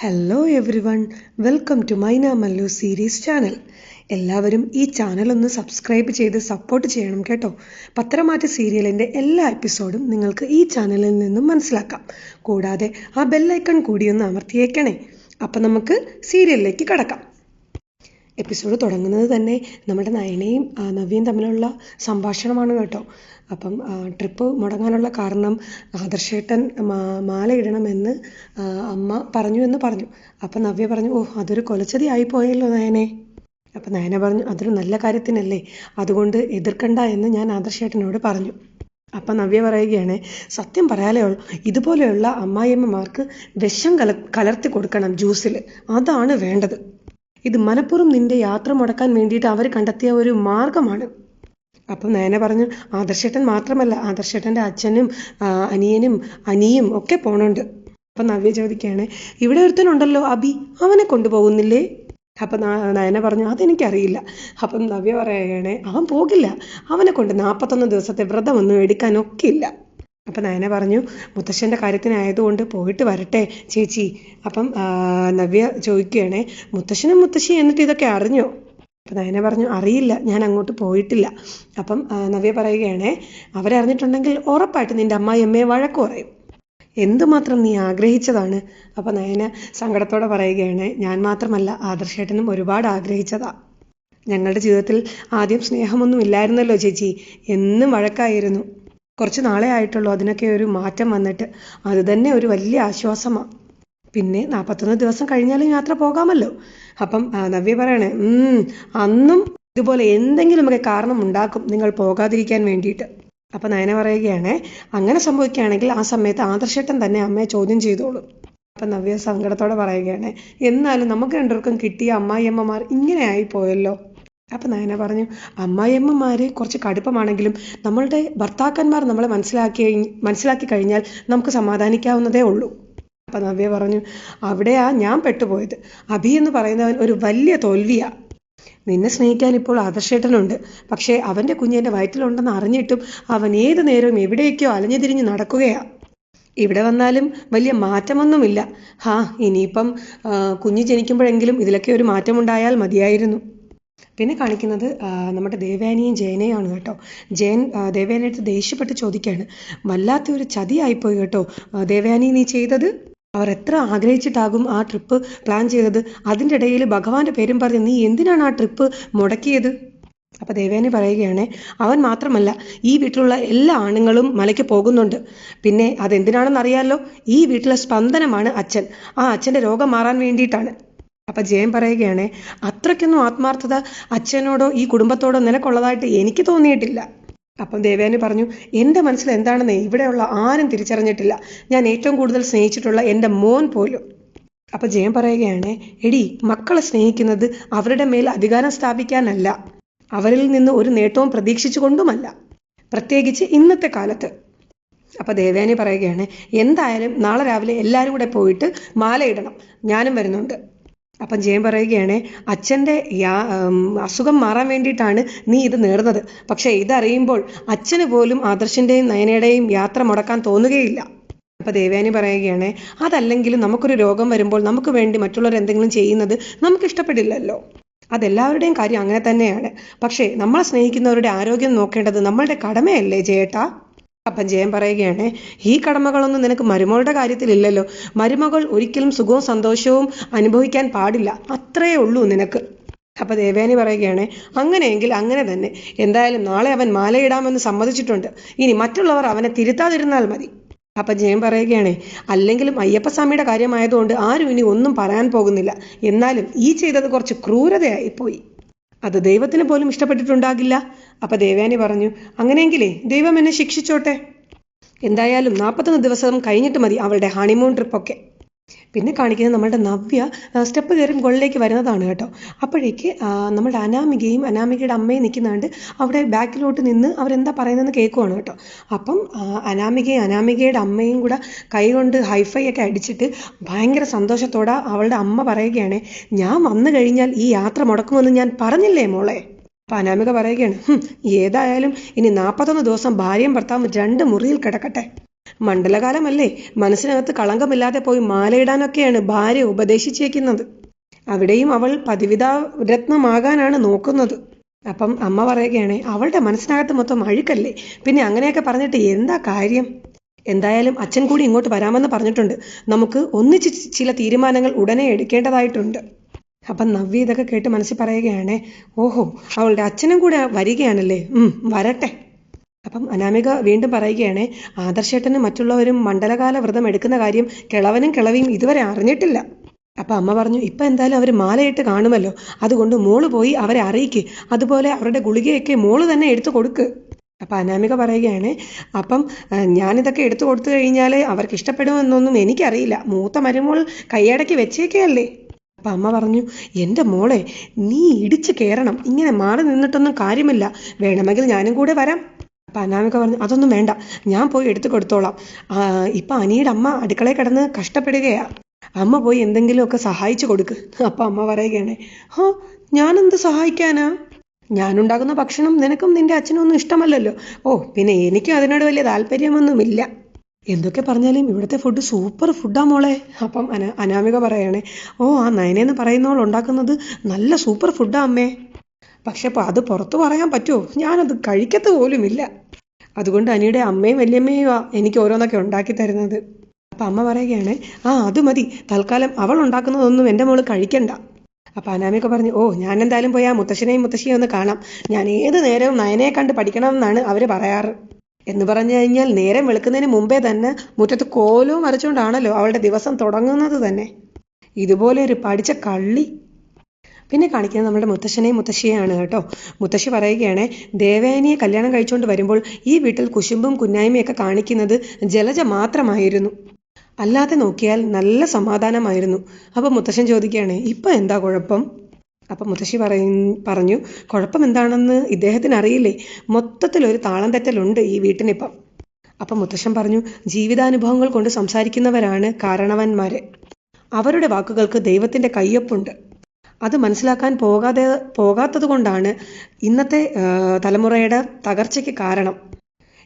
Hello everyone welcome to Myna Mallu series channel എല്ലാവരും ഈ channel ഒന്ന് സബ്സ്ക്രൈബ് ചെയ്ത് സപ്പോർട്ട് ചെയ്യണം കേട്ടോ. പത്രമാറ്റ സീരിയലിന്റെ എല്ലാ എപ്പിസോഡും നിങ്ങൾക്ക് ഈ ചാനലിൽ നിന്നും മനസ്സിലാക്കാം. കൂടാതെ ആ ബെല്ലൈക്കൺ കൂടി ഒന്ന് അമർത്തിയേക്കണേ. അപ്പം നമുക്ക് സീരിയലിലേക്ക് കടക്കാം. എപ്പിസോഡ് തുടങ്ങുന്നത് തന്നെ നമ്മുടെ നയനയും നവ്യയും തമ്മിലുള്ള സംഭാഷണമാണ് കേട്ടോ. അപ്പം ട്രിപ്പ് മുടങ്ങാനുള്ള കാരണം ആദർശേട്ടൻ മാല ഇടണമെന്ന് അമ്മ പറഞ്ഞു എന്ന് പറഞ്ഞു. അപ്പം നവ്യ പറഞ്ഞു ഓ അതൊരു കൊലച്ചതി ആയിപ്പോയല്ലോ നയനെ. അപ്പം നയന പറഞ്ഞു അതൊരു നല്ല കാര്യത്തിനല്ലേ. അതുകൊണ്ട് എതിർക്കണ്ട എന്ന് ഞാൻ ആദർശേട്ടനോട് പറഞ്ഞു. അപ്പം നവ്യ പറയുകയാണ് സത്യം പറയാലേ ഉള്ളൂ ഇതുപോലെയുള്ള അമ്മായിയമ്മമാർക്ക് വിഷം കല കലർത്തി കൊടുക്കണം ജ്യൂസിൽ അതാണ് വേണ്ടത്. ഇത് മനഃപൂർവം നിന്റെ യാത്ര മുടക്കാൻ വേണ്ടിയിട്ട് അവർ കണ്ടെത്തിയ ഒരു മാർഗമാണ്. അപ്പം നയന പറഞ്ഞു ആദർശേട്ടൻ മാത്രമല്ല ആദർശേട്ടന്റെ അച്ഛനും അനിയനും അനിയും ഒക്കെ പോണുണ്ട്. അപ്പം നവ്യ ചോദിക്കുകയാണ് ഇവിടെ ഒരുത്തനുണ്ടല്ലോ അബി അവനെ കൊണ്ടുപോകുന്നില്ലേ? അപ്പം നയന പറഞ്ഞു അതെനിക്കറിയില്ല. അപ്പം നവ്യ പറയുകയാണ് അവൻ പോകില്ല അവനെ കൊണ്ട് നാൽപ്പത്തൊന്ന് ദിവസത്തെ വ്രതമൊന്നും എടുക്കാനൊക്കെ ഇല്ല അപ്പം നയന പറഞ്ഞു മുത്തശ്ശന്റെ കാര്യത്തിനായതുകൊണ്ട് പോയിട്ട് വരട്ടെ ചേച്ചി. അപ്പം നവ്യ ചോദിക്കുകയാണേ മുത്തശ്ശനും മുത്തശ്ശി എന്നിട്ട് ഇതൊക്കെ അറിഞ്ഞോ? അപ്പം നയന പറഞ്ഞു അറിയില്ല ഞാൻ അങ്ങോട്ട് പോയിട്ടില്ല. അപ്പം നവ്യ പറയുകയാണേ അവരറിഞ്ഞിട്ടുണ്ടെങ്കിൽ ഉറപ്പായിട്ട് നിന്റെ അമ്മായി അമ്മയെ വഴക്ക് പറയും. എന്തുമാത്രം നീ ആഗ്രഹിച്ചതാണ്? അപ്പം നയന സങ്കടത്തോടെ പറയുകയാണ് ഞാൻ മാത്രമല്ല ആദർശേട്ടനും ഒരുപാട് ആഗ്രഹിച്ചതാ. ഞങ്ങളുടെ ജീവിതത്തിൽ ആദ്യം സ്നേഹമൊന്നും ഇല്ലായിരുന്നല്ലോ ചേച്ചി. എന്നും വഴക്കായിരുന്നു. കുറച്ച് നാളെ ആയിട്ടുള്ളൂ അതിനൊക്കെ ഒരു മാറ്റം വന്നിട്ട്. അത് തന്നെ ഒരു വലിയ ആശ്വാസമാണ് പിന്നെ നാൽപ്പത്തൊന്ന് ദിവസം കഴിഞ്ഞാലും യാത്ര പോകാമല്ലോ. അപ്പം നവ്യ പറയണേ അന്നും ഇതുപോലെ എന്തെങ്കിലുമൊക്കെ കാരണം ഉണ്ടാക്കും നിങ്ങൾ പോകാതിരിക്കാൻ വേണ്ടിയിട്ട്. അപ്പം നയന പറയുകയാണേ അങ്ങനെ സംഭവിക്കുകയാണെങ്കിൽ ആ സമയത്ത് ആദർശേട്ടൻ തന്നെ അമ്മയെ ചോദ്യം ചെയ്തോളും. അപ്പം നവ്യ സങ്കടത്തോടെ പറയുകയാണ് എന്നാലും നമുക്ക് രണ്ടുപേർക്കും കിട്ടിയ അമ്മായിയമ്മമാർ ഇങ്ങനെ ആയി പോയല്ലോ അപ്പം നയന പറഞ്ഞു അമ്മായിയമ്മമാർ കുറച്ച് കടുപ്പമാണെങ്കിലും നമ്മളുടെ ഭർത്താക്കന്മാർ നമ്മളെ മനസ്സിലാക്കി മനസ്സിലാക്കി കഴിഞ്ഞാൽ നമുക്ക് സമാധാനിക്കാവുന്നതേ ഉള്ളൂ. അപ്പം നവ്യ പറഞ്ഞു അവിടെയാ ഞാൻ പെട്ടുപോയത്. അഭി എന്ന് പറയുന്നവൻ ഒരു വലിയ തോൽവിയാ. നിന്നെ സ്നേഹിക്കാൻ ഇപ്പോൾ ആദർശേട്ടനുണ്ട്. പക്ഷേ അവന്റെ കുഞ്ഞിന്റെ വയറ്റിലുണ്ടെന്ന് അറിഞ്ഞിട്ടും അവൻ ഏത് നേരവും എവിടേക്കോ അലഞ്ഞു തിരിഞ്ഞ് നടക്കുകയാ. ഇവിടെ വന്നാലും വലിയ മാറ്റമൊന്നുമില്ല. ഹാ ഇനിയിപ്പം കുഞ്ഞ് ജനിക്കുമ്പോഴെങ്കിലും ഇതിലൊക്കെ ഒരു മാറ്റമുണ്ടായാൽ മതിയായിരുന്നു. പിന്നെ കാണിക്കുന്നത് നമ്മുടെ ദേവയാനിയും ജയനെയാണ് കേട്ടോ. ജയൻ ദേവയാനിയുടെ ദേഷ്യപ്പെട്ട് ചോദിക്കുകയാണ് വല്ലാത്തൊരു ചതിയായിപ്പോയി കേട്ടോ. ദേവാനി നീ ചെയ്തത്? അവർ എത്ര ആഗ്രഹിച്ചിട്ടാകും ആ ട്രിപ്പ് പ്ലാൻ ചെയ്തത്? അതിന്റെ ഇടയിൽ ഭഗവാന്റെ പേരും പറഞ്ഞ് നീ എന്തിനാണ് ആ ട്രിപ്പ് മുടക്കിയത്? അപ്പൊ ദേവേനി പറയുകയാണ് അവൻ മാത്രമല്ല ഈ വീട്ടിലുള്ള എല്ലാ ആണുങ്ങളും മലയ്ക്ക് പോകുന്നുണ്ട്. പിന്നെ അതെന്തിനാണെന്ന് അറിയാലോ ഈ വീട്ടിലെ സ്പന്ദനമാണ് അച്ഛൻ. ആ അച്ഛന്റെ രോഗം മാറാൻ വേണ്ടിയിട്ടാണ്. അപ്പൊ ജയൻ പറയുകയാണ് അത്രയ്ക്കൊന്നും ആത്മാർത്ഥത അച്ഛനോടോ ഈ കുടുംബത്തോടോ നിനക്കുള്ളതായിട്ട് എനിക്ക് തോന്നിയിട്ടില്ല. അപ്പം ദേവയാനി പറഞ്ഞു എന്റെ മനസ്സിൽ എന്താണെന്ന് ഇവിടെയുള്ള ആരും തിരിച്ചറിഞ്ഞിട്ടില്ല. ഞാൻ ഏറ്റവും കൂടുതൽ സ്നേഹിച്ചിട്ടുള്ള എന്റെ മോൻ പോലും. അപ്പൊ ജയൻ പറയുകയാണ് എടി മക്കളെ സ്നേഹിക്കുന്നത് അവരുടെ മേൽ അധികാരം സ്ഥാപിക്കാനല്ല. അവരിൽ നിന്ന് ഒരു നേട്ടവും പ്രതീക്ഷിച്ചുകൊണ്ടുമല്ല. പ്രത്യേകിച്ച് ഇന്നത്തെ കാലത്ത്. അപ്പൊ ദേവയാനി പറയുകയാണ് എന്തായാലും നാളെ രാവിലെ എല്ലാവരും കൂടെ പോയിട്ട് മാല ഇടണം ഞാനും വരുന്നുണ്ട്. അപ്പം ജയൻ പറയുകയാണ് അച്ഛന്റെ യാ അസുഖം മാറാൻ വേണ്ടിയിട്ടാണ് നീ ഇത് നേർന്നത് പക്ഷേ ഇതറിയുമ്പോൾ അച്ഛന് പോലും ആദർശിന്റെയും നയനയുടെയും യാത്ര മുടക്കാൻ തോന്നുകയില്ല. അപ്പോൾ ദേവയാനി പറയുകയാണ് അതല്ലെങ്കിലും നമുക്കൊരു രോഗം വരുമ്പോൾ നമുക്ക് വേണ്ടി മറ്റുള്ളവർ എന്തെങ്കിലും ചെയ്യുന്നത് നമുക്ക് ഇഷ്ടപ്പെടില്ലല്ലോ. അതെല്ലാവരുടെയും കാര്യം അങ്ങനെ തന്നെയാണ്. പക്ഷേ നമ്മളെ സ്നേഹിക്കുന്നവരുടെ ആരോഗ്യം നോക്കേണ്ടത് നമ്മളുടെ കടമയല്ലേ ജയേട്ടാ? അപ്പം ജയൻ പറയുകയാണ് ഈ കടമകളൊന്നും നിനക്ക് മരുമകളുടെ കാര്യത്തിലില്ലല്ലോ. മരുമകൾ ഒരിക്കലും സുഖവും സന്തോഷവും അനുഭവിക്കാൻ പാടില്ല. അത്രയേ ഉള്ളൂ നിനക്ക്. അപ്പൊ ദേവയാനി പറയുകയാണ് അങ്ങനെയെങ്കിൽ അങ്ങനെ തന്നെ. എന്തായാലും നാളെ അവൻ മാലയിടാമെന്ന് സമ്മതിച്ചിട്ടുണ്ട്. ഇനി മറ്റുള്ളവർ അവനെ തിരുത്താതിരുന്നാൽ മതി. അപ്പൊ ജയൻ പറയുകയാണ് അല്ലെങ്കിലും അയ്യപ്പസ്വാമിയുടെ കാര്യമായതുകൊണ്ട് ആരും ഇനി ഒന്നും പറയാൻ പോകുന്നില്ല. എന്നാലും ഈ ചെയ്തത് കുറച്ച് ക്രൂരതയായി പോയി അത് ദൈവത്തിന് പോലും ഇഷ്ടപ്പെട്ടിട്ടുണ്ടാകില്ല. അപ്പൊ ദേവയാനി പറഞ്ഞു അങ്ങനെയെങ്കിലേ ദൈവം എന്നെ ശിക്ഷിച്ചോട്ടെ. എന്തായാലും നാൽപ്പത്തൊന്ന് ദിവസം കഴിഞ്ഞിട്ട് മതി അവളുടെ ഹണിമൂൺ ട്രിപ്പൊക്കെ പിന്നെ കാണിക്കുന്നത് നമ്മളുടെ നവ്യ സ്റ്റെപ്പ് കയറി മുകളിലേക്ക് വരുന്നതാണ് കേട്ടോ. അപ്പോഴേക്ക് നമ്മുടെ അനാമികയും അനാമികയുടെ അമ്മയും നിൽക്കുന്നുണ്ട്. അവിടെ ബാക്കിലോട്ട് നിന്ന് അവരെന്താ പറയുന്നതെന്ന് കേൾക്കുവാണ് കേട്ടോ. അപ്പം അനാമികയും അനാമികയുടെ അമ്മയും കൂടെ കൈകൊണ്ട് ഹൈഫൈ ഒക്കെ അടിച്ചിട്ട് ഭയങ്കര സന്തോഷത്തോടെ അവളുടെ അമ്മ പറയുകയാണ് ഞാൻ വന്നു കഴിഞ്ഞാൽ ഈ യാത്ര മുടക്കുമെന്ന് ഞാൻ പറഞ്ഞില്ലേ മോളെ? അപ്പം അനാമിക പറയുകയാണ് "ഹും, ഏതായാലും ഇനി നാൽപ്പത്തൊന്ന് ദിവസം ഭാര്യയും ഭർത്താവും രണ്ട് മുറിയിൽ കിടക്കട്ടെ. മണ്ഡലകാലമല്ലേ? മനസ്സിനകത്ത് കളങ്കമില്ലാതെ പോയി മാലയിടാനൊക്കെയാണ് ഭാര്യ ഉപദേശിച്ചേക്കുന്നത്. അവിടെയും അവൾ പതിവിതാ രത്നമാകാനാണ് നോക്കുന്നത്. അപ്പം അമ്മ പറയുകയാണ് അവളുടെ മനസ്സിനകത്ത് മൊത്തം അഴുക്കല്ലേ? പിന്നെ അങ്ങനെയൊക്കെ പറഞ്ഞിട്ട് എന്താ കാര്യം? എന്തായാലും അച്ഛൻ കൂടി ഇങ്ങോട്ട് വരാമെന്ന് പറഞ്ഞിട്ടുണ്ട്. നമുക്ക് ഒന്നിച്ച് ചില തീരുമാനങ്ങൾ ഉടനെ എടുക്കേണ്ടതായിട്ടുണ്ട്. അപ്പം നവ്യ ഇതൊക്കെ കേട്ട് മനസ്സിൽ പറയുകയാണ് ഓഹോ അവളുടെ അച്ഛനും കൂടെ വരികയാണല്ലേ? വരട്ടെ. അപ്പം അനാമിക വീണ്ടും പറയുകയാണ് ആദർശേട്ടനും മറ്റുള്ളവരും മണ്ഡലകാല വ്രതം എടുക്കുന്ന കാര്യം കിളവനും കിളവിയും ഇതുവരെ അറിഞ്ഞിട്ടില്ല. അപ്പം അമ്മ പറഞ്ഞു ഇപ്പം എന്തായാലും അവർ മാലയിട്ട് കാണുമല്ലോ. അതുകൊണ്ട് മോൾ പോയി അവരെ അറിയിക്ക്. അതുപോലെ അവരുടെ ഗുളികയൊക്കെ മോൾ തന്നെ എടുത്തു കൊടുക്ക്. അപ്പം അനാമിക പറയുകയാണ് അപ്പം ഞാനിതൊക്കെ എടുത്തു കൊടുത്തു കഴിഞ്ഞാൽ അവർക്ക് ഇഷ്ടപ്പെടുമെന്നൊന്നും എനിക്കറിയില്ല. മൂത്ത മരുമോൾ കൈയടക്കി വെച്ചേക്കല്ലേ അപ്പം അമ്മ പറഞ്ഞു എന്റെ മോളെ നീ ഇടിച്ച് കയറണം ഇങ്ങനെ മാറി നിന്നിട്ടൊന്നും കാര്യമില്ല. വേണമെങ്കിൽ ഞാനും കൂടെ വരാം. അപ്പം അനാമിക പറഞ്ഞു അതൊന്നും വേണ്ട ഞാൻ പോയി എടുത്തു കൊടുത്തോളാം. ഇപ്പം അനിയുടെ അമ്മ അടുക്കളയിൽ കിടന്ന് കഷ്ടപ്പെടുകയാണ് അമ്മ പോയി എന്തെങ്കിലുമൊക്കെ സഹായിച്ചു കൊടുക്ക്. അപ്പം അമ്മ പറയുകയാണ് ഹോ ഞാനെന്ത് സഹായിക്കാനാ? ഞാനുണ്ടാക്കുന്ന ഭക്ഷണം നിനക്കും നിന്റെ അച്ഛനും ഒന്നും ഇഷ്ടമല്ലല്ലോ. ഓ പിന്നെ എനിക്കും അതിനോട് വലിയ താല്പര്യമൊന്നുമില്ല. എന്തൊക്കെ പറഞ്ഞാലും ഇവിടുത്തെ ഫുഡ് സൂപ്പർ ഫുഡാ മോളെ. അപ്പം അന അനാമിക പറയണേ ഓ ആ നയനെന്ന് പറയുന്നവൾ ഉണ്ടാക്കുന്നത് നല്ല സൂപ്പർ ഫുഡാ അമ്മേ. പക്ഷെ അപ്പോൾ അത് പുറത്ത് പറയാൻ പറ്റുമോ ഞാനത് കഴിക്കത്ത് പോലുമില്ല അതുകൊണ്ട് അനിയുടെ അമ്മയും വല്യമ്മയും എനിക്ക് ഓരോന്നൊക്കെ ഉണ്ടാക്കി തരുന്നത്. അപ്പം അമ്മ പറയുകയാണ് ആ അത് മതി. തൽക്കാലം അവൾ ഉണ്ടാക്കുന്നതൊന്നും എന്റെ മോൾ കഴിക്കണ്ട. അപ്പം അനാമിയൊക്കെ പറഞ്ഞു ഓ ഞാൻ എന്തായാലും പോയി ആ മുത്തശ്ശനെയും മുത്തശ്ശിയും ഒന്ന് കാണാം. ഞാൻ ഏത് നേരവും നയനെ കണ്ട് പഠിക്കണം എന്നാണ് അവർ പറയാറ്. എന്ന് പറഞ്ഞു കഴിഞ്ഞാൽ നേരം വെളുക്കുന്നതിന് മുമ്പേ തന്നെ മുറ്റത്ത് കോലവും വരച്ചുകൊണ്ടാണല്ലോ അവളുടെ ദിവസം തുടങ്ങുന്നത് തന്നെ. ഇതുപോലെ ഒരു പഠിച്ച കള്ളി. പിന്നെ കാണിക്കുന്നത് നമ്മുടെ മുത്തശ്ശനെയും മുത്തശ്ശിയാണ് കേട്ടോ. മുത്തശ്ശി പറയുകയാണ് ദേവേനിയെ കല്യാണം കഴിച്ചുകൊണ്ട് വരുമ്പോൾ ഈ വീട്ടിൽ കുശുമ്പും കുന്നായ്മയൊക്കെ കാണിക്കുന്നത് ജലജ മാത്രമായിരുന്നു. അല്ലാതെ നോക്കിയാൽ നല്ല സമാധാനമായിരുന്നു. അപ്പം മുത്തശ്ശൻ ചോദിക്കുകയാണ് ഇപ്പം എന്താ കുഴപ്പം? അപ്പം മുത്തശ്ശി പറയ പറഞ്ഞു കുഴപ്പം എന്താണെന്ന് ഇദ്ദേഹത്തിന് അറിയില്ലേ? മൊത്തത്തിൽ ഒരു താളം തെറ്റലുണ്ട് ഈ വീട്ടിനിപ്പം. അപ്പം മുത്തശ്ശൻ പറഞ്ഞു ജീവിതാനുഭവങ്ങൾ കൊണ്ട് സംസാരിക്കുന്നവരാണ് കാരണവന്മാരെ. അവരുടെ വാക്കുകൾക്ക് ദൈവത്തിന്റെ കയ്യൊപ്പുണ്ട്. അത് മനസ്സിലാക്കാൻ പോകാതെ പോകാത്തത് കൊണ്ടാണ് ഇന്നത്തെ തലമുറയുടെ തകർച്ചയ്ക്ക് കാരണം.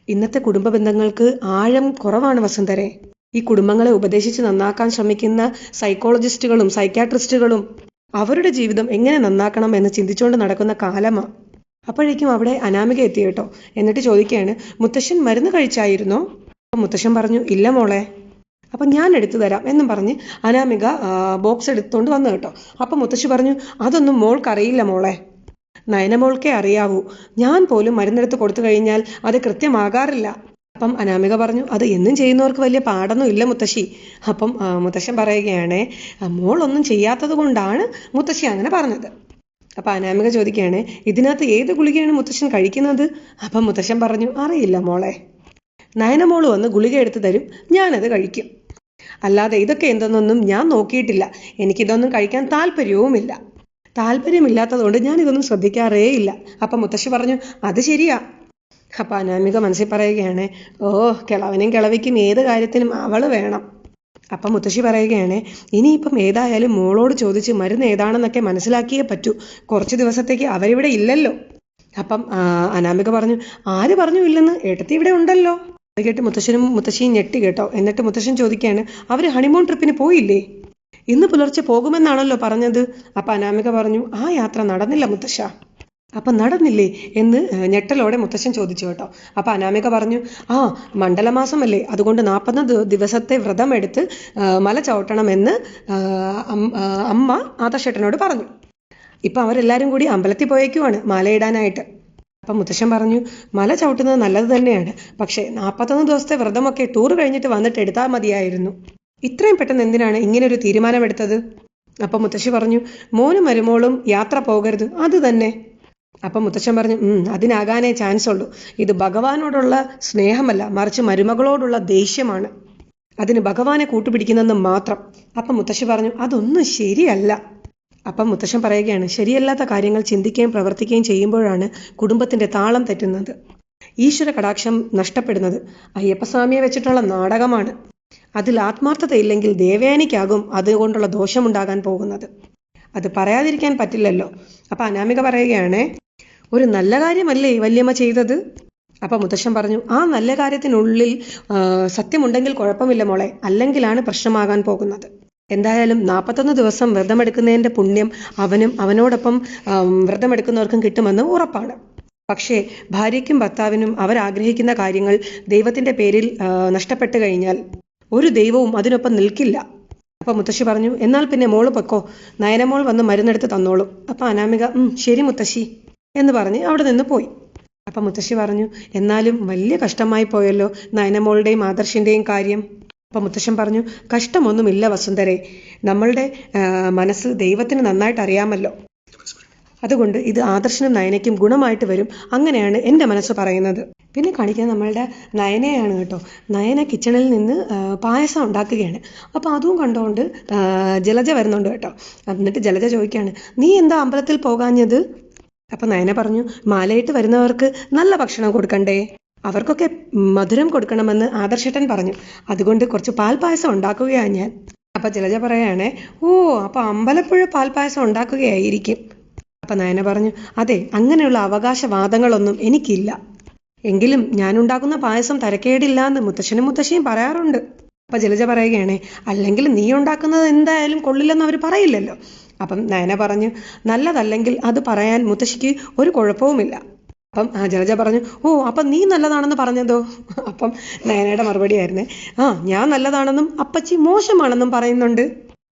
ഇന്നത്തെ കുടുംബ ബന്ധങ്ങൾക്ക് ആഴം കുറവാണ് വസുന്ധരെ ഈ കുടുംബങ്ങളെ ഉപദേശിച്ച് നന്നാക്കാൻ ശ്രമിക്കുന്ന സൈക്കോളജിസ്റ്റുകളും സൈക്യാട്രിസ്റ്റുകളും അവരുടെ ജീവിതം എങ്ങനെ നന്നാക്കണം എന്ന് ചിന്തിച്ചുകൊണ്ട് നടക്കുന്ന കാലമാ. അപ്പോഴേക്കും അവിടെ അനാമിക എത്തി കേട്ടോ എന്നിട്ട് ചോദിക്കുകയാണ് മുത്തശ്ശൻ മരുന്ന് കഴിച്ചായിരുന്നോ? മുത്തശ്ശൻ പറഞ്ഞു ഇല്ല മോളെ അപ്പം ഞാൻ എടുത്തു തരാം എന്നും പറഞ്ഞ് അനാമിക ബോക്സ് എടുത്തുകൊണ്ട് വന്നു കേട്ടോ. അപ്പം മുത്തശ്ശി പറഞ്ഞു അതൊന്നും മോൾക്കറിയില്ല മോളെ. നയനമോൾക്കേ അറിയാവൂ. ഞാൻ പോലും മരുന്നെടുത്ത് കൊടുത്തു കഴിഞ്ഞാൽ അത് കൃത്യമാകാറില്ല. അപ്പം അനാമിക പറഞ്ഞു അത് എന്നും ചെയ്യുന്നവർക്ക് വലിയ പാടൊന്നും ഇല്ല മുത്തശ്ശി. അപ്പം മുത്തശ്ശൻ പറയുകയാണ് മോളൊന്നും ചെയ്യാത്തത് കൊണ്ടാണ് മുത്തശ്ശി അങ്ങനെ പറഞ്ഞത്. അപ്പം അനാമിക ചോദിക്കുകയാണ് ഇതിനകത്ത് ഏത് ഗുളികയാണ് മുത്തശ്ശൻ കഴിക്കുന്നത്? അപ്പം മുത്തശ്ശൻ പറഞ്ഞു അറിയില്ല മോളെ. നയനമോൾ വന്ന് ഗുളിക എടുത്ത് തരും ഞാനത് കഴിക്കും. അല്ലാതെ ഇതൊക്കെ എന്തെന്നൊന്നും ഞാൻ നോക്കിയിട്ടില്ല. എനിക്കിതൊന്നും കഴിക്കാൻ താല്പര്യവുമില്ല. താല്പര്യമില്ലാത്തതുകൊണ്ട് ഞാൻ ഇതൊന്നും ശ്രദ്ധിക്കാറേ ഇല്ല അപ്പം മുത്തശ്ശി പറഞ്ഞു അത് ശരിയാ. അപ്പം അനാമിക മനസ്സിൽ പറയുകയാണ് ഓ കിളവനും കിളവിക്കും ഏത് കാര്യത്തിനും അവൾ വേണം. അപ്പം മുത്തശ്ശി പറയുകയാണ് ഇനിയിപ്പം ഏതായാലും മോളോട് ചോദിച്ച് മരുന്ന് ഏതാണെന്നൊക്കെ മനസ്സിലാക്കിയേ പറ്റൂ. കുറച്ച് ദിവസത്തേക്ക് അവരിവിടെ ഇല്ലല്ലോ. അപ്പം അനാമിക പറഞ്ഞു ആര് പറഞ്ഞു ഇല്ലെന്ന്? ഏട്ടത്തി ഇവിടെ ഉണ്ടല്ലോ. അത് കേട്ട് മുത്തശ്ശനും മുത്തശ്ശിയും ഞെട്ടി കേട്ടോ. എന്നിട്ട് മുത്തശ്ശൻ ചോദിക്കുകയാണ് അവർ ഹണിമൂൺ ട്രിപ്പിന് പോയില്ലേ? ഇന്ന് പുലർച്ചെ പോകുമെന്നാണല്ലോ പറഞ്ഞത്. അപ്പൊ അനാമിക പറഞ്ഞു ആ യാത്ര നടന്നില്ല മുത്തശ്ശ. അപ്പൊ നടന്നില്ലേ എന്ന് ഞെട്ടലോടെ മുത്തശ്ശൻ ചോദിച്ചു കേട്ടോ. അപ്പൊ അനാമിക പറഞ്ഞു ആ മണ്ഡലമാസമല്ലേ. അതുകൊണ്ട് നാൽപ്പത് ദിവസത്തെ വ്രതം എടുത്ത് മല ചവിട്ടണമെന്ന് അമ്മ ആദർശേട്ടനോട് പറഞ്ഞു. ഇപ്പൊ അവരെല്ലാരും കൂടി അമ്പലത്തിൽ പോയേക്കുവാണ് മാലയിടാനായിട്ട്. അപ്പം മുത്തശ്ശൻ പറഞ്ഞു മല ചവിട്ടുന്നത് നല്ലത് തന്നെയാണ്. പക്ഷേ നാൽപ്പത്തൊന്ന് ദിവസത്തെ വ്രതമൊക്കെ ടൂർ കഴിഞ്ഞിട്ട് വന്നിട്ട് എടുത്താൽ മതിയായിരുന്നു. ഇത്രയും പെട്ടെന്ന് എന്തിനാണ് ഇങ്ങനെ ഒരു തീരുമാനമെടുത്തത്? അപ്പം മുത്തശ്ശി പറഞ്ഞു മോനും മരുമോളും യാത്ര പോകരുത്. അത് തന്നെ. അപ്പം മുത്തശ്ശൻ പറഞ്ഞു "ഉം, അതിനാകാനേ ചാൻസ് ഉള്ളൂ. ഇത് ഭഗവാനോടുള്ള സ്നേഹമല്ല മറിച്ച് മരുമകളോടുള്ള ദേഷ്യമാണ്. അതിന് ഭഗവാനെ കൂട്ടുപിടിക്കുന്നെന്ന് മാത്രം. അപ്പം മുത്തശ്ശി പറഞ്ഞു അതൊന്നും ശരിയല്ല. അപ്പം മുത്തശ്ശൻ പറയുകയാണ് ശരിയല്ലാത്ത കാര്യങ്ങൾ ചിന്തിക്കുകയും പ്രവർത്തിക്കുകയും ചെയ്യുമ്പോഴാണ് കുടുംബത്തിന്റെ താളം തെറ്റുന്നത്. ഈശ്വര കടാക്ഷം നഷ്ടപ്പെടുന്നത് അയ്യപ്പസ്വാമിയെ വെച്ചിട്ടുള്ള നാടകമാണ്. അതിൽ ആത്മാർത്ഥത ഇല്ലെങ്കിൽ ദേവയാനിക്കാകും അതുകൊണ്ടുള്ള ദോഷമുണ്ടാകാൻ പോകുന്നത്. അത് പറയാതിരിക്കാൻ പറ്റില്ലല്ലോ. അപ്പൊ അനാമിക പറയുകയാണ് ഒരു നല്ല കാര്യമല്ലേ വല്യമ്മ ചെയ്തത്? അപ്പം മുത്തശ്ശൻ പറഞ്ഞു ആ നല്ല കാര്യത്തിനുള്ളിൽ സത്യമുണ്ടെങ്കിൽ കുഴപ്പമില്ല മോളെ അല്ലെങ്കിലാണ് പ്രശ്നമാകാൻ പോകുന്നത്. എന്തായാലും നാൽപ്പത്തൊന്ന് ദിവസം വ്രതമെടുക്കുന്നതിന്റെ പുണ്യം അവനും അവനോടൊപ്പം വ്രതമെടുക്കുന്നവർക്കും കിട്ടുമെന്ന് ഉറപ്പാണ്. പക്ഷേ ഭാര്യയ്ക്കും ഭർത്താവിനും അവരാഗ്രഹിക്കുന്ന കാര്യങ്ങൾ ദൈവത്തിന്റെ പേരിൽ നഷ്ടപ്പെട്ടു കഴിഞ്ഞാൽ ഒരു ദൈവവും അതിനൊപ്പം നിൽക്കില്ല. അപ്പൊ മുത്തശ്ശി പറഞ്ഞു എന്നാൽ പിന്നെ മോൾ പൊക്കോ നയനമോൾ വന്ന് മരുന്നെടുത്ത് തന്നോളും. അപ്പൊ അനാമിക ശരി മുത്തശ്ശി എന്ന് പറഞ്ഞ് അവിടെ നിന്ന് പോയി. അപ്പൊ മുത്തശ്ശി പറഞ്ഞു എന്നാലും വലിയ കഷ്ടമായി പോയല്ലോ നയനമോളുടെയും ആദർശിന്റെയും കാര്യം. അപ്പൊ മുത്തശ്ശൻ പറഞ്ഞു കഷ്ടമൊന്നുമില്ല വസുന്ധരെ. നമ്മളുടെ മനസ്സ് ദൈവത്തിന് നന്നായിട്ട് അറിയാമല്ലോ. അതുകൊണ്ട് ഇത് ആദർശനും നയനയ്ക്കും ഗുണമായിട്ട് വരും. അങ്ങനെയാണ് എന്റെ മനസ്സ് പറയുന്നത്. പിന്നെ കാണിക്കുന്നത് നമ്മളുടെ നയനയാണ് കേട്ടോ. നയന കിച്ചണിൽ നിന്ന് പായസം ഉണ്ടാക്കുകയാണ്. അപ്പോൾ അതും കണ്ടുകൊണ്ട് ജലജ വരുന്നുണ്ട് കേട്ടോ. എന്നിട്ട് ജലജ ചോദിക്കുകയാണ് നീ എന്താ അമ്പലത്തിൽ പോകാഞ്ഞത്? അപ്പം നയന പറഞ്ഞു മാലയിട്ട് വരുന്നവർക്ക് നല്ല ഭക്ഷണം കൊടുക്കണ്ടേ? അവർക്കൊക്കെ മധുരം കൊടുക്കണമെന്ന് ആദർശേട്ടൻ പറഞ്ഞു. അതുകൊണ്ട് കുറച്ച് പാൽ പായസം ഉണ്ടാക്കുകയാണ് ഞാൻ. അപ്പം ജലജ പറയുകയാണേ ഓ അപ്പോൾ അമ്പലപ്പുഴ പാൽ പായസം ഉണ്ടാക്കുകയായിരിക്കും. അപ്പം നയന പറഞ്ഞു അതെ അങ്ങനെയുള്ള അവകാശവാദങ്ങളൊന്നും എനിക്കില്ല. എങ്കിലും ഞാൻ ഉണ്ടാക്കുന്ന പായസം തരക്കേടില്ല എന്ന് മുത്തശ്ശനും മുത്തശ്ശിയും പറയാറുണ്ട്. അപ്പം ജലജ പറയുകയാണേ അല്ലെങ്കിൽ നീ ഉണ്ടാക്കുന്നത് എന്തായാലും കൊള്ളില്ലെന്ന് അവർ പറയില്ലല്ലോ. അപ്പം നയന പറഞ്ഞു നല്ലതല്ലെങ്കിൽ അത് പറയാൻ മുത്തശ്ശിക്ക് ഒരു കുഴപ്പവുമില്ല. അപ്പം ജലജ പറഞ്ഞു ഓ അപ്പം നീ നല്ലതാണെന്ന് പറഞ്ഞതോ? അപ്പം നയനയുടെ മറുപടി ആയിരുന്നേ ആ ഞാൻ നല്ലതാണെന്നും അപ്പച്ചി മോശമാണെന്നും പറയുന്നുണ്ട്.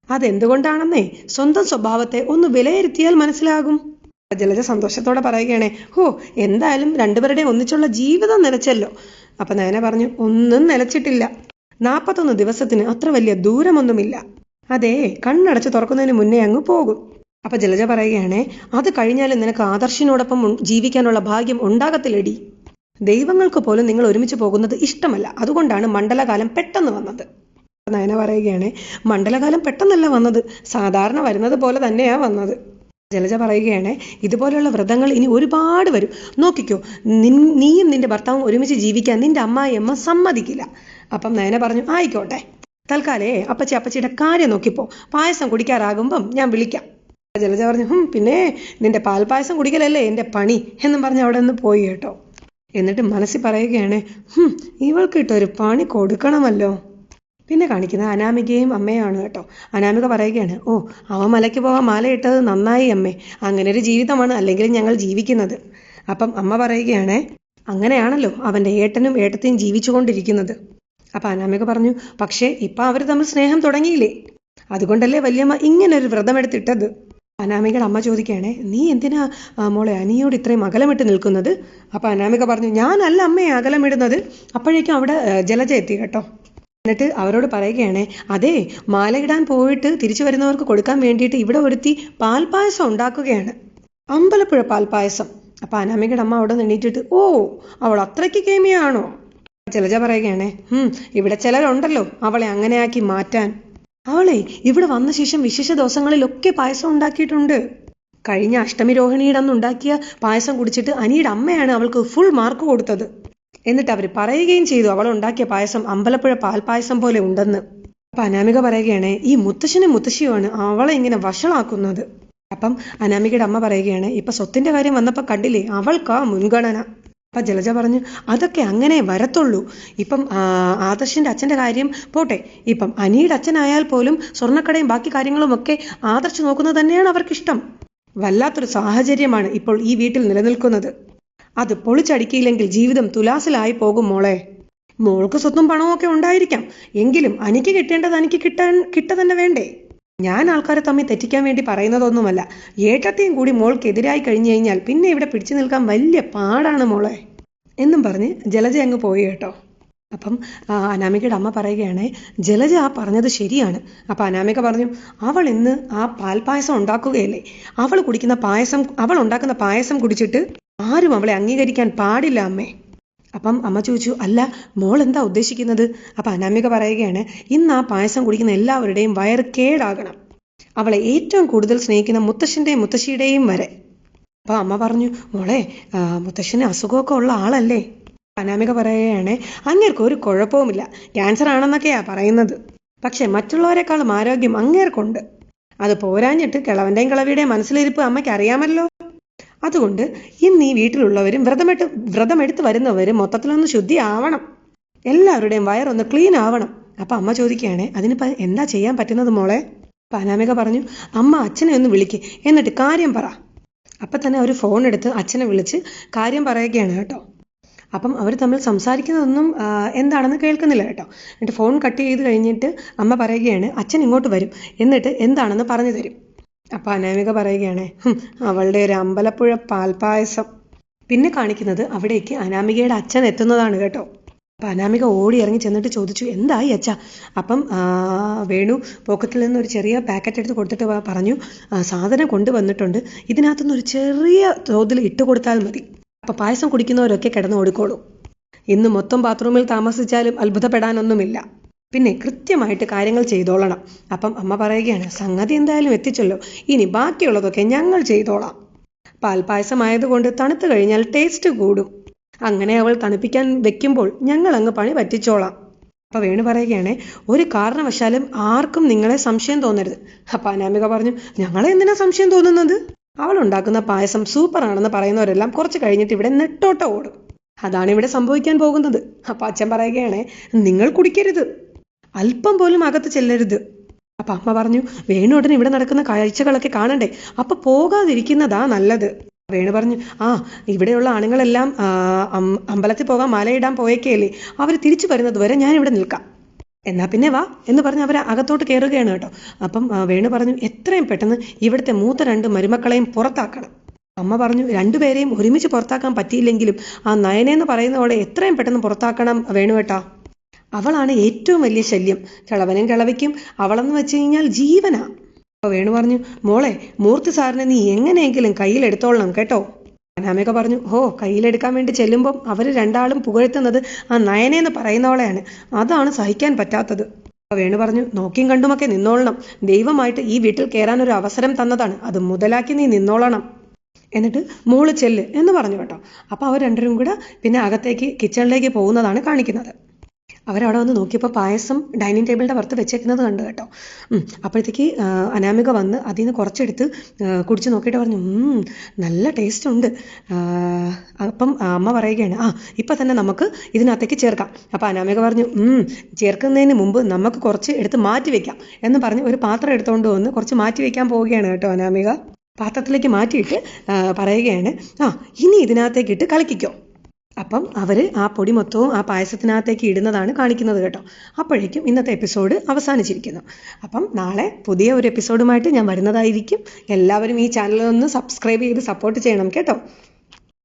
അതെന്തുകൊണ്ടാണെന്നേ? സ്വന്തം സ്വഭാവത്തെ ഒന്ന് വിലയിരുത്തിയാൽ മനസ്സിലാകും. ജലജ സന്തോഷത്തോടെ പറയുകയാണേ ഓ എന്തായാലും രണ്ടുപേരുടെയും ഒന്നിച്ചുള്ള ജീവിതം നിലച്ചല്ലോ അപ്പൊ നയന പറഞ്ഞു ഒന്നും നിലച്ചിട്ടില്ല നാൽപ്പത്തൊന്ന് ദിവസത്തിന് അത്ര വലിയ ദൂരമൊന്നുമില്ല. അതെ കണ്ണടച്ച് തുറക്കുന്നതിന് മുന്നേ അങ്ങ് പോകും. അപ്പൊ ജലജ പറയുകയാണ് അത് കഴിഞ്ഞാലും നിനക്ക് ആദർശിനോടൊപ്പം ജീവിക്കാനുള്ള ഭാഗ്യം ഉണ്ടാകത്തില്ലടി. ദൈവങ്ങൾക്ക് പോലും നിങ്ങൾ ഒരുമിച്ച് പോകുന്നത് ഇഷ്ടമല്ല. അതുകൊണ്ടാണ് മണ്ഡലകാലം പെട്ടെന്ന് വന്നത്. നയന പറയുകയാണ് മണ്ഡലകാലം പെട്ടെന്നല്ല വന്നത്. സാധാരണ വരുന്നത് പോലെ തന്നെയാ വന്നത്. ജലജ പറയുകയാണ് ഇതുപോലെയുള്ള വ്രതങ്ങൾ ഇനി ഒരുപാട് വരും. നോക്കിക്കോ നീയും നിന്റെ ഭർത്താവും ഒരുമിച്ച് ജീവിക്കാൻ നിന്റെ അമ്മായിയമ്മ സമ്മതിക്കില്ല. അപ്പം നയന പറഞ്ഞു ആയിക്കോട്ടെ. തൽക്കാലേ അപ്പച്ചി അപ്പച്ചിയുടെ കാര്യം നോക്കിപ്പോ. പായസം കുടിക്കാറാകുമ്പം ഞാൻ വിളിക്കാം. ജലജ പറഞ്ഞു ഹും പിന്നെ നിന്റെ പാൽപ്പായസം കുടിക്കലല്ലേ എന്റെ പണി? എന്നും പറഞ്ഞ് അവിടെ നിന്ന് പോയി കേട്ടോ. എന്നിട്ട് മനസ്സിൽ പറയുകയാണ് ഹും ഇവൾക്ക് ഇട്ടൊരു പണി കൊടുക്കണമല്ലോ. പിന്നെ കാണിക്കുന്നത് അനാമികയും അമ്മയാണ് കേട്ടോ. അനാമിക പറയുകയാണ് ഓ അവ മലയ്ക്ക് പോകാൻ മാല ഇട്ടത് നന്നായി അമ്മേ. അങ്ങനെ ഒരു ജീവിതമാണ് അല്ലെങ്കിൽ ഞങ്ങൾ ജീവിക്കുന്നത്. അപ്പം അമ്മ പറയുകയാണ് അങ്ങനെയാണല്ലോ അവന്റെ ഏട്ടനും ഏട്ടത്തെയും ജീവിച്ചുകൊണ്ടിരിക്കുന്നത്. അപ്പം അനാമിക പറഞ്ഞു പക്ഷേ ഇപ്പം അവർ തമ്മിൽ സ്നേഹം തുടങ്ങിയില്ലേ? അതുകൊണ്ടല്ലേ വല്യമ്മ ഇങ്ങനൊരു വ്രതമെടുത്തിട്ടത്? അനാമികയുടെ അമ്മ ചോദിക്കുകയാണേ നീ എന്തിനാ മോളെ അനിയോട് ഇത്രയും അകലമിട്ട് നിൽക്കുന്നത്? അപ്പോൾ അനാമിക പറഞ്ഞു ഞാനല്ല അമ്മയെ അകലമിടുന്നത്. അപ്പോഴേക്കും അവിടെ ജലജ എത്തി കേട്ടോ. എന്നിട്ട് അവരോട് പറയുകയാണേ അതെ മാലയിടാൻ പോയിട്ട് തിരിച്ചു വരുന്നവർക്ക് കൊടുക്കാൻ വേണ്ടിയിട്ട് ഇവിടെ ഒരുത്തി പാൽപ്പായസം ഉണ്ടാക്കുകയാണ്. അമ്പലപ്പുഴ പാൽപ്പായസം. അപ്പൊ അനാമികയുടെ അമ്മ അവിടെ നിന്നിട്ടിട്ട് ഓ അവൾ അത്രയ്ക്ക് കേമിയാണോ? ജലജ പറയുകയാണേ ഇവിടെ ചിലരുണ്ടല്ലോ അവളെ അങ്ങനെയാക്കി മാറ്റാൻ. അവളെ ഇവിടെ വന്ന ശേഷം വിശേഷ ദിവസങ്ങളിലൊക്കെ പായസം ഉണ്ടാക്കിയിട്ടുണ്ട്. കഴിഞ്ഞ അഷ്ടമി രോഹിണിയുടെ അന്ന് ഉണ്ടാക്കിയ പായസം കുടിച്ചിട്ട് അനിയുടെ അമ്മയാണ് അവൾക്ക് ഫുൾ മാർക്ക് കൊടുത്തത്. എന്നിട്ട് അവർ പറയുകയും ചെയ്തു അവൾ ഉണ്ടാക്കിയ പായസം അമ്പലപ്പുഴ പാൽപായസം പോലെ ഉണ്ടെന്ന്. അപ്പൊ അനാമിക പറയുകയാണ് ഈ മുത്തശ്ശനും മുത്തശ്ശിയുമാണ് അവളെ ഇങ്ങനെ വഷളാക്കുന്നത്. അപ്പം അനാമികയുടെ അമ്മ പറയുകയാണ് ഇപ്പൊ സ്വത്തിന്റെ കാര്യം വന്നപ്പോ കണ്ടില്ലേ അവൾക്കാ മുൻഗണന. അപ്പൊ ജലജ പറഞ്ഞു അതൊക്കെ അങ്ങനെ വരത്തുള്ളൂ. ഇപ്പം ആദർശിന്റെ അച്ഛന്റെ കാര്യം പോട്ടെ. ഇപ്പം അനിയുടെ അച്ഛനായാൽ പോലും സ്വർണക്കടയും ബാക്കി കാര്യങ്ങളും ഒക്കെ ആദർശ് നോക്കുന്നത് തന്നെയാണ് അവർക്കിഷ്ടം. വല്ലാത്തൊരു സാഹചര്യമാണ് ഇപ്പോൾ ഈ വീട്ടിൽ നിലനിൽക്കുന്നത്. അത് പൊളിച്ചടിക്കിയില്ലെങ്കിൽ ജീവിതം തുലാസിലായി പോകും മോളെ. മോൾക്ക് സ്വത്തും പണവും ഒക്കെ ഉണ്ടായിരിക്കാം. എങ്കിലും അനിക്ക് കിട്ടേണ്ടത് അനിക്ക് കിട്ടാൻ കിട്ട തന്നെ വേണ്ടേ? ഞാൻ ആൾക്കാരെ തമ്മിൽ തെറ്റിക്കാൻ വേണ്ടി പറയുന്നതൊന്നുമല്ല. ഏട്ടത്തെയും കൂടി മോൾക്കെതിരായി കഴിഞ്ഞു കഴിഞ്ഞാൽ പിന്നെ ഇവിടെ പിടിച്ചു നിൽക്കാൻ വലിയ പാടാണ് മോളെ. എന്നും പറഞ്ഞ് ജലജ അങ്ങ് പോയി കേട്ടോ. അപ്പം അനാമികയുടെ അമ്മ പറയുകയാണേ ജലജ ആ പറഞ്ഞത് ശരിയാണ്. അപ്പം അനാമിക പറഞ്ഞു അവൾ ഇന്ന് ആ പാൽപ്പായസം ഉണ്ടാക്കുകയല്ലേ? അവൾ കുടിക്കുന്ന പായസം അവൾ ഉണ്ടാക്കുന്ന പായസം കുടിച്ചിട്ട് ആരും അവളെ അംഗീകരിക്കാൻ പാടില്ല അമ്മേ. അപ്പം അമ്മ ചോദിച്ചു അല്ല മോൾ എന്താ ഉദ്ദേശിക്കുന്നത്? അപ്പം അനാമിക പറയുകയാണ് ഇന്ന് ആ പായസം കുടിക്കുന്ന എല്ലാവരുടെയും വയറ് കേടാകണം. അവളെ ഏറ്റവും കൂടുതൽ സ്നേഹിക്കുന്ന മുത്തശ്ശന്റെയും മുത്തശ്ശിയുടെയും വരെ. അപ്പൊ അമ്മ പറഞ്ഞു മോളെ മുത്തശ്ശന് അസുഖമൊക്കെ ഉള്ള ആളല്ലേ? അനാമിക പറയുകയാണ് അങ്ങേർക്ക് ഒരു കുഴപ്പവുമില്ല. ക്യാൻസർ ആണെന്നൊക്കെയാ പറയുന്നത്. പക്ഷെ മറ്റുള്ളവരെക്കാളും ആരോഗ്യം അങ്ങേർക്കുണ്ട്. അത് പോരാഞ്ഞിട്ട് കിളവന്റെയും കിളവിയുടെയും മനസ്സിലിരിപ്പ് അമ്മയ്ക്ക് അറിയാമല്ലോ. അതുകൊണ്ട് ഇന്ന് ഈ വീട്ടിലുള്ളവരും വ്രതമെട്ട് വ്രതമെടുത്ത് വരുന്നവരും മൊത്തത്തിലൊന്ന് ശുദ്ധിയാവണം. എല്ലാവരുടെയും വയറൊന്ന് ക്ലീൻ ആവണം. അപ്പം അമ്മ ചോദിക്കുകയാണേ അതിന് എന്താ ചെയ്യാൻ പറ്റുന്നത് മോളെ? പനാമിക പറഞ്ഞു അമ്മ അച്ഛനെ ഒന്ന് വിളിക്ക് എന്നിട്ട് കാര്യം പറ. അപ്പം തന്നെ അവർ ഫോൺ എടുത്ത് അച്ഛനെ വിളിച്ച് കാര്യം പറയുകയാണ് കേട്ടോ. അപ്പം അവർ തമ്മിൽ സംസാരിക്കുന്നതൊന്നും എന്താണെന്ന് കേൾക്കുന്നില്ല കേട്ടോ. എന്നിട്ട് ഫോൺ കട്ട് ചെയ്ത് കഴിഞ്ഞിട്ട് അമ്മ പറയുകയാണ് അച്ഛൻ ഇങ്ങോട്ട് വരും എന്നിട്ട് എന്താണെന്ന് പറഞ്ഞു തരും. അപ്പം അനാമിക പറയുകയാണ് "ഹും, അവളുടെ ഒരു അമ്പലപ്പുഴ പാൽപായസം പിന്നെ കാണിക്കുന്നത് അവിടേക്ക് അനാമികയുടെ അച്ഛൻ എത്തുന്നതാണ് കേട്ടോ. അപ്പം അനാമിക ഓടി ഇറങ്ങി ചെന്നിട്ട് ചോദിച്ചു എന്തായി അച്ഛ? അപ്പം വേണു പോക്കറ്റിൽ നിന്ന് ഒരു ചെറിയ പാക്കറ്റ് എടുത്ത് കൊടുത്തിട്ട് പറഞ്ഞു സാധനം കൊണ്ടുവന്നിട്ടുണ്ട്. ഇതിനകത്തുനിന്ന് ഒരു ചെറിയ തോതിൽ ഇട്ട് കൊടുത്താൽ മതി. അപ്പം പായസം കുടിക്കുന്നവരൊക്കെ കിടന്ന് ഓടിക്കോളൂ. ഇന്ന് മൊത്തം ബാത്റൂമിൽ താമസിച്ചാലും അത്ഭുതപ്പെടാനൊന്നുമില്ല. പിന്നെ കൃത്യമായിട്ട് കാര്യങ്ങൾ ചെയ്തോളണം. അപ്പം അമ്മ പറയുകയാണ് സംഗതി എന്തായാലും എത്തിച്ചല്ലോ. ഇനി ബാക്കിയുള്ളതൊക്കെ ഞങ്ങൾ ചെയ്തോളാം. പാൽപ്പായസമായതുകൊണ്ട് തണുത്തു കഴിഞ്ഞാൽ ടേസ്റ്റ് കൂടും. അങ്ങനെ അവൾ തണുപ്പിക്കാൻ വെക്കുമ്പോൾ ഞങ്ങൾ അങ്ങ് പണി പറ്റിച്ചോളാം. അപ്പൊ വേണു പറയുകയാണ് ഒരു കാരണവശാലും ആർക്കും നിങ്ങളെ സംശയം തോന്നരുത്. അപ്പൊ അനാമിക പറഞ്ഞു ഞങ്ങളെ എന്തിനാ സംശയം തോന്നുന്നത്? അവൾ ഉണ്ടാക്കുന്ന പായസം സൂപ്പർ ആണെന്ന് പറയുന്നവരെല്ലാം കുറച്ച് കഴിഞ്ഞിട്ട് ഇവിടെ നെട്ടോട്ട ഓടും. അതാണ് ഇവിടെ സംഭവിക്കാൻ പോകുന്നത്. അപ്പൊ അച്ഛൻ പറയുകയാണെ നിങ്ങൾ കുടിക്കരുത്. അല്പം പോലും അകത്ത് ചെല്ലരുത്. അപ്പൊ അമ്മ പറഞ്ഞു വേണുടൻ ഇവിടെ നടക്കുന്ന കാഴ്ചകളൊക്കെ കാണണ്ടേ? അപ്പൊ പോകാതിരിക്കുന്നതാ നല്ലത്. വേണു പറഞ്ഞു ആ ഇവിടെയുള്ള ആണുങ്ങളെല്ലാം അമ്പലത്തിൽ പോകാൻ മലയിടാൻ പോയേക്കേലേ? അവർ തിരിച്ചു വരുന്നത് വരെ ഞാൻ ഇവിടെ നിൽക്കാം. എന്നാ പിന്നെ വാ എന്ന് പറഞ്ഞ് അവർ അകത്തോട്ട് കയറുകയാണ് കേട്ടോ. അപ്പം വേണു പറഞ്ഞു എത്രയും പെട്ടെന്ന് ഇവിടുത്തെ മൂത്ത രണ്ട് മരുമക്കളെയും പുറത്താക്കണം. അമ്മ പറഞ്ഞു രണ്ടുപേരെയും ഒരുമിച്ച് പുറത്താക്കാൻ പറ്റിയില്ലെങ്കിലും ആ നയനെന്ന് പറയുന്നതോടെ എത്രയും പെട്ടെന്ന് പുറത്താക്കണം വേണു വേണുവേട്ടാ അവളാണ് ഏറ്റവും വലിയ ശല്യം. കിളവനും കിളവിക്കും അവളെന്ന് വെച്ച് കഴിഞ്ഞാൽ ജീവനാ. അപ്പൊ വേണു പറഞ്ഞു മോളെ മൂർത്തി സാറിനെ നീ എങ്ങനെയെങ്കിലും കയ്യിലെടുത്തോളണം കേട്ടോ. അനാമിക പറഞ്ഞു ഓ കയ്യിലെടുക്കാൻ വേണ്ടി ചെല്ലുമ്പോൾ അവർ രണ്ടാളും പുകഴ്ത്തുന്നത് ആ നയനേന്ന് പറയുന്നവളെയാണ്. അതാണ് സഹിക്കാൻ പറ്റാത്തത്. വേണു പറഞ്ഞു നോക്കിയും കണ്ടുമൊക്കെ നിന്നോളണം. ദൈവമായിട്ട് ഈ വീട്ടിൽ കയറാൻ ഒരു അവസരം തന്നതാണ്. അത് മുതലാക്കി നീ നിന്നോളണം. എന്നിട്ട് മോൾ ചെല്ല് എന്ന് പറഞ്ഞു കേട്ടോ. അപ്പൊ അവർ രണ്ടരും കൂടെ പിന്നെ അകത്തേക്ക് കിച്ചണിലേക്ക് പോകുന്നതാണ് കാണിക്കുന്നത്. അവരവിടെ വന്ന് നോക്കിയപ്പോൾ പായസം ഡൈനിങ് ടേബിളിന്റെ പുറത്ത് വെച്ചേക്കുന്നത് കണ്ടു കേട്ടോ. അപ്പോഴത്തേക്ക് അനാമിക വന്ന് അതിൽ നിന്ന് കുറച്ചെടുത്ത് കുടിച്ച് നോക്കിയിട്ട് പറഞ്ഞു "ഉം, നല്ല ടേസ്റ്റ് ഉണ്ട്. അപ്പം അമ്മ പറയുകയാണ് ആ ഇപ്പം തന്നെ നമുക്ക് ഇതിനകത്തേക്ക് ചേർക്കാം. അപ്പോൾ അനാമിക പറഞ്ഞു "ഉം, ചേർക്കുന്നതിന് മുമ്പ് നമുക്ക് കുറച്ച് എടുത്ത് മാറ്റി വയ്ക്കാം എന്ന് പറഞ്ഞ് ഒരു പാത്രം എടുത്തുകൊണ്ട് വന്ന് കുറച്ച് മാറ്റി വയ്ക്കാൻ പോവുകയാണ് കേട്ടോ അനാമിക. പാത്രത്തിലേക്ക് മാറ്റിയിട്ട് പറയുകയാണ് ആ ഇനി ഇതിനകത്തേക്കിട്ട് ഇട്ട് കലക്കിക്കോ. അപ്പം അവർ ആ പൊടി മൊത്തവും ആ പായസത്തിനകത്തേക്ക് ഇടുന്നതാണ് കാണിക്കുന്നത് കേട്ടോ. അപ്പോഴേക്കും ഇന്നത്തെ എപ്പിസോഡ് അവസാനിച്ചിരിക്കുന്നു. അപ്പം നാളെ പുതിയ ഒരു എപ്പിസോഡുമായിട്ട് ഞാൻ വരുന്നതായിരിക്കും. എല്ലാവരും ഈ ചാനൽ ഒന്ന് സബ്സ്ക്രൈബ് ചെയ്ത് സപ്പോർട്ട് ചെയ്യണം കേട്ടോ.